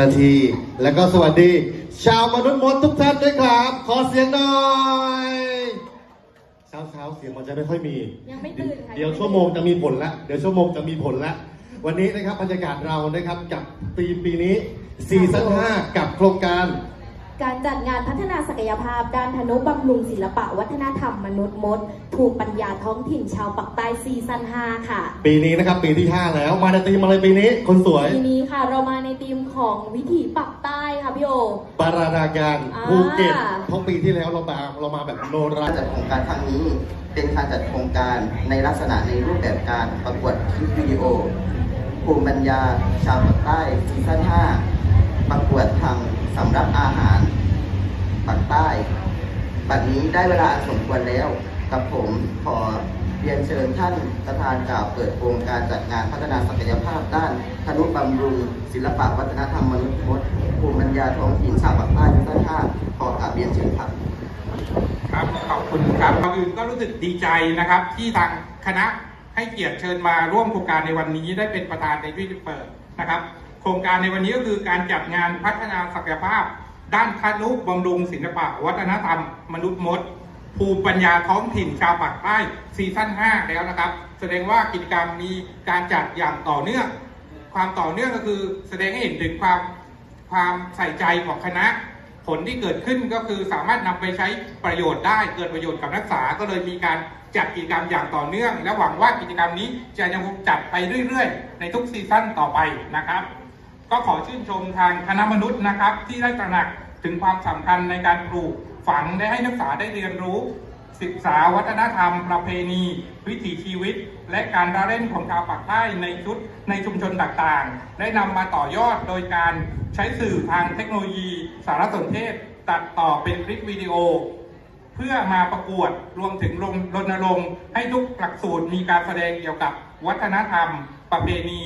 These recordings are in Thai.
นาทีแล้วก็สวัสดี ชาวมนุษย์มดทุกท่านด้วยครับ ขอเสียงหน่อยเช้าเช้าๆเสียงมันจะไม่ค่อยมี ยังไม่ตื่นค่ะเดี๋ยวชั่วโมงจะมีผลละเดี๋ยวชั่วโมงจะมีผลละวันนี้นะครับบรรยากาศเรานะครับกับปีมปีนี้ซีซั่น5กับโครงการ การจัดงานพัฒนาศักยภาพ ด้านธนุบำรุงศิลปะวัฒนธรรมมนุษย์มด ถูกปัญญาท้องถิ่นชาวปักใต้ซีซั่น5ค่ะ ปีนี้นะครับปีที่ 5 แล้วมาในตีมอะไรปีนี้ คนสวยทีนี้ค่ะ เรามาในธีมของวิถีปักใต้ค่ะพี่โอปาราดาการอ่าภูเก็ตเพราะปีที่แล้วเรามาเรามาแบบโนราการจัดโครงการครั้งนี้ เป็นการจัดโครงการในลักษณะในรูปแบบการประกวดคลิปวิดีโอภูมิปัญญาชาวภาคใต้ซีซั่น5ประกวดทำสำรับอาหาร ภาคใต้บัดนี้ได้เวลาสมควรแล้ว กับผมขอเรียนเชิญท่านประธานกล่าวเปิดโครงการจัดงานพัฒนาศักยภาพด้านธนุบำรุง ศิลปะวัฒนธรรมมนุษย์มดภูมิปัญญาท้องถิ่นชาวภาคใต้ซีซั่น5ขอกราบเรียนเชิญครับครับขอบคุณครับก่อนอื่นก็รู้สึกดีใจนะครับ ที่ทางคณะให้เกียรติเชิญมาร่วมโครงการในวันนี้ได้เป็นประธานในพิธีเปิดนะครับ โครงการในวันนี้ก็คือการจัดงานพัฒนาศักยภาพ ด้านทนุบำรุงศิลปะวัฒนธรรม มนุษย์มด ภูมิปัญญาท้องถิ่นชาวปากใต้ซีซั่น 5 แล้วนะครับ แสดงว่ากิจกรรมมีการจัดอย่างต่อเนื่อง ความต่อเนื่องก็คือแสดงให้เห็นถึงความความใส่ใจของคณะ ผลที่เกิดขึ้นก็คือสามารถนำไปใช้ประโยชน์ได้เกิดประโยชน์กับนักศึกษาก็เลยมีการจัดกิจกรรมอย่างต่อเนื่อง และหวังว่ากิจกรรมนี้จะยังคงจัดไปเรื่อย ๆ ในทุกซีซั่นต่อไปนะครับ ก็ขอชื่นชมทางคณะมนุษย์นะครับ ที่ได้ตระหนักถึงความสำคัญในการปลูกฝังได้ให้นักศึกษาได้เรียนรู้ ศึกษาวัฒนธรรม ประเพณี วิถีชีวิต และการละเล่นของชาวปากใต้ในชุดในชุมชนต่างๆ ได้นำมาต่อยอดโดยการใช้สื่อทางเทคโนโลยี สารสนเทศ ตัดต่อเป็นคลิปวิดีโอ เพื่อมาประกวดรวมถึงรณรงค์ให้ทุกหลักสูตรมีการแสดงเกี่ยวกับวัฒนธรรม ประเพณี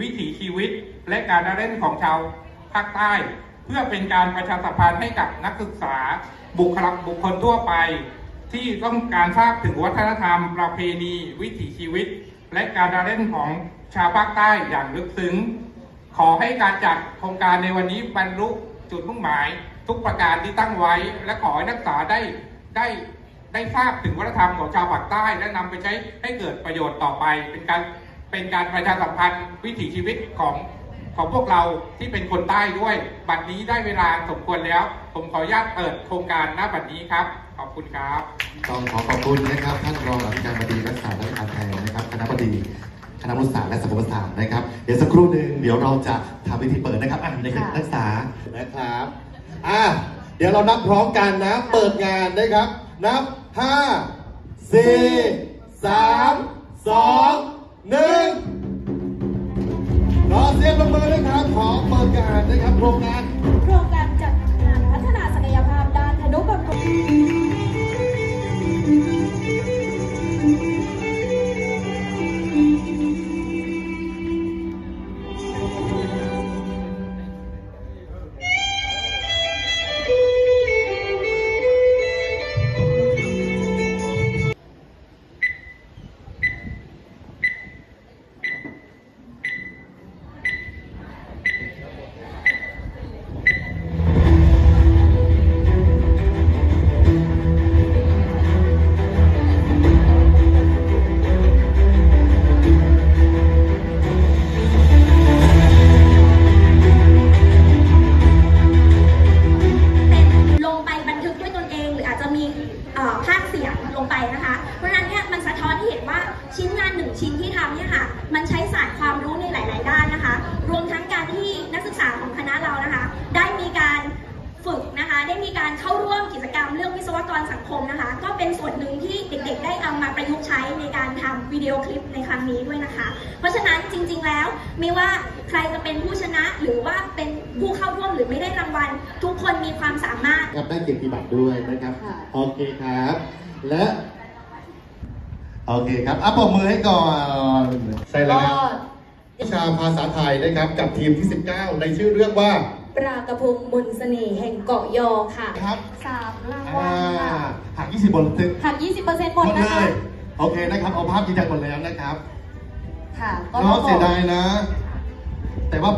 วิถีชีวิต และการเล่นของชาวภาคใต้ เพื่อเป็นการประชาสัมพันธ์ให้กับนักศึกษาบุคลากบุคคลทั่วไป ที่ต้องการทราบถึงวัฒนธรรม ประเพณี วิถีชีวิต และการเล่นของชาวภาคใต้อย่างลึกซึ้ง ขอให้การจัดโครงการในวันนี้บรรลุจุดมุ่งหมาย ทุกประการที่ตั้งไว้ และขอให้นักศึกษาได้ได้ได้ทราบถึงวัฒนธรรมของชาวภาคใต้ และนำไปใช้ให้เกิดประโยชน์ต่อไปเป็นการ เป็นการประชาสัมพันธ์วิถีชีวิตของของพวกเราที่เป็นคนใต้ด้วย บัดนี้ได้เวลาสมควรแล้ว ผมขออนุญาตเปิดโครงการหน้าบัดนี้ครับ ขอบคุณครับ ต้องขอขอบคุณนะครับ ท่านรองอธิการบดีรักษาราชการแทนนะครับ คณะบดีคณะรัฐศาสตร์และสังคมศาสตร์นะครับ เดี๋ยวสักครู่หนึ่งเดี๋ยวเราจะทำพิธีเปิดนะครับอะในคณะนักศึกษานะครับอะเดี๋ยวเรานับพร้อมกันนะ เปิดงานนะครับ นับห้าสี่สามสอง หนึ่งรอเสียงปรบมือนะครับ ขอเปิดการนะครับโครงการโครงการ นะคะ เพราะฉะนั้นเนี่ยมันสะท้อนให้เห็นว่าชิ้นงานหนึ่งชิ้นที่ทำเนี่ยค่ะ มันใช้ศาสตร์ความรู้ในหลาย ๆ ด้านนะคะ รวมทั้งการที่นักศึกษาของคณะเรานะคะ ได้มีการฝึกนะคะ ได้มีการเข้าร่วมกิจกรรมเรื่องวิศวกรสังคมนะคะ ก็เป็นส่วนหนึ่งที่เด็ก ๆ ได้เอามาประยุกต์ใช้ในการทำวิดีโอคลิปในครั้งนี้ด้วยนะคะ เพราะฉะนั้นจริง ๆ แล้วไม่ว่าใครจะเป็นผู้ชนะหรือว่าเป็นผู้เข้าร่วมหรือไม่ได้รางวัล ทุกคนมีความสามารถ ครับได้เกียรติบัตรด้วยนะครับค่ะโอเคครับ และ โอเคครับอะปรบมือให้ก่อน ใช่แล้วครับวิชาภาษาไทยนะครับกับทีมที่ 19 ในชื่อเรื่องว่าปรากระพงมนต์เสน่ห์แห่งเกาะยอค่ะครับสามรางอ่าวัลค่ะหัก20บนทึกหัก 20%หมหมดดนะเลคะย โอเคนะครับ เอาภาพยืนยันหมดแล้วนะครับค่ะ ก็เนาะต้องบเสีอยกดายนะ แต่ว่าเป็น